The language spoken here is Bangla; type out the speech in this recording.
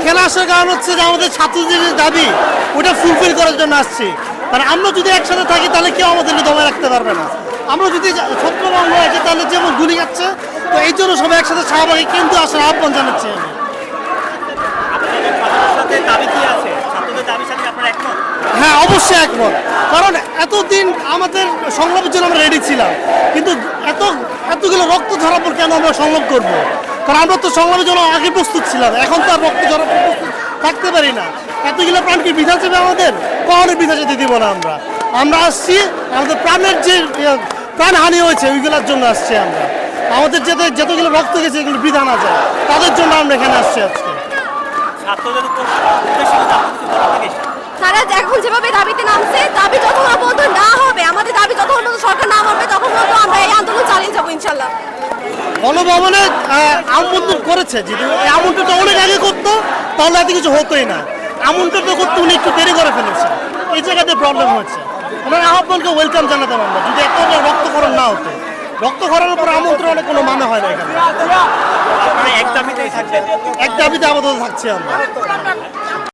এখানে আসার কারণ হচ্ছে যে আমাদের ছাত্রদের দাবি ওটা ফুলফিল করার জন্য আসছি। কারণ আমরা যদি একসাথে থাকি তাহলে কেউ আমাদেরকে দমে রাখতে পারবে না। আমরা যদি ছত্রভঙ্গ আছে তাহলে যেমন গুলি যাচ্ছে তো এই জন্য সবাই একসাথে শাহবাগে কিন্তু আসার আহ্বান জানাচ্ছি। আমি হ্যাঁ অবশ্যই একমত। কারণ এতদিন আমাদের সংলাপের জন্য আমরা রেডি ছিলাম। কিন্তু এত এতগুলো রক্ত ঝরার পর কেন আমরা সংলাপ করব? কারণ আমরা তো সংলাপের জন্য আগে প্রস্তুত ছিলাম এখন তো আর রক্ত ঝরার থাকতে পারি না। এতগুলো প্রাণ কি বিধা যাবে আমাদের কখনোই বিধা যেতে দিব না আমরা। আমরা আসছি আমাদের প্রাণের যে ইয়ে, প্রাণহানি হয়েছে ওইগুলোর জন্য আসছি আমরা। আমাদের যেতে যতগুলো রক্ত গেছে এগুলো বিধা না যায় তাদের জন্য আমরা এখানে আসছি আজকে। তারা এখন যেভাবে দাবিতে নামছে দাবি যতক্ষণ পর্যন্ত না হবে আমাদের দাবি যতক্ষণ পর্যন্ত সরকার না মানবে তখন পর্যন্ত আমরা এই আন্দোলন চালিয়ে যাব ইনশাল্লাহ। গণভবনে আমন্ত্রণ করেছে যদি এই আমন্ত্রণটা অনেক আগে করতো তাহলে এত কিছু হতোই না। আমন্ত্রণটা করতে উনি একটু দেরি করে ফেলেছে। এই জায়গাতে প্রবলেম হচ্ছে ওনার আহ্বানকে ওয়েলকাম জানাতাম আমরা যদি এত রক্তক্ষরণ না হতো রক্তক্ষরণের পর আমন্ত্রণের কোনো মানে হয় না এখানে। এক দাবিতেই এক দাবিতে আপাতত থাকছি আমরা।